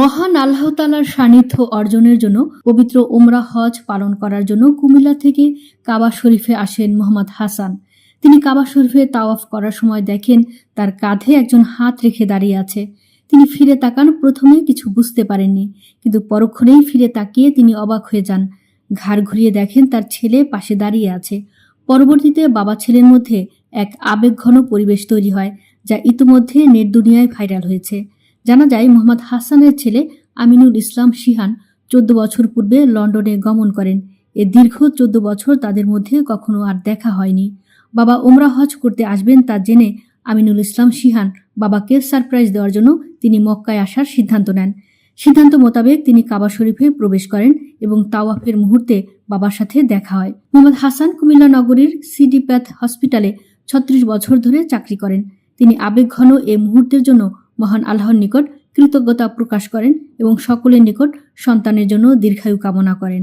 মহান আল্লাহতালার সান্নিধ্য অর্জনের জন্য পবিত্র ওমরা হজ পালন করার জন্য কুমিল্লা থেকে কাবা শরীফে আসেন মোহাম্মদ হাসান। তিনি কাবা শরীফে তাওয়াফ করার সময় দেখেন তার কাঁধে একজন হাত রেখে দাঁড়িয়ে আছে। তিনি ফিরে তাকান, প্রথমে কিছু বুঝতে পারেননি, কিন্তু পরক্ষণেই ফিরে তাকিয়ে তিনি অবাক হয়ে যান। ঘাড় ঘুরিয়ে দেখেন তার ছেলে পাশে দাঁড়িয়ে আছে। পরবর্তীতে বাবা ছেলের মধ্যে এক আবেগঘন পরিবেশ তৈরি হয়, যা ইতিমধ্যে নেট দুনিয়ায় ভাইরাল হয়েছে। জানা যায়, মোহাম্মদ হাসানের ছেলে আমিনুল ইসলাম শিহান চোদ্দ বছর পূর্বে লন্ডনে গমন করেন। এ দীর্ঘ চোদ্দ বছর তাদের মধ্যে কখনো আর দেখা হয়নি। বাবা ওমরা হজ করতে আসবেন তা জেনে আমিনুল ইসলাম শিহান বাবাকে সারপ্রাইজ দেওয়ার জন্য তিনি মক্কায় আসার সিদ্ধান্ত নেন। সিদ্ধান্ত মোতাবেক তিনি কাবা শরীফে প্রবেশ করেন এবং তাওয়াফের মুহূর্তে বাবার সাথে দেখা হয়। মোহাম্মদ হাসান কুমিল্লা নগরীর সিডি প্যাথ হসপিটালে ছত্রিশ বছর ধরে চাকরি করেন। তিনি আবেগঘন এ মুহূর্তের জন্য মহান আল্লাহর নিকট কৃতজ্ঞতা প্রকাশ করেন এবং সকলের নিকট সন্তানের জন্য দীর্ঘায়ু কামনা করেন।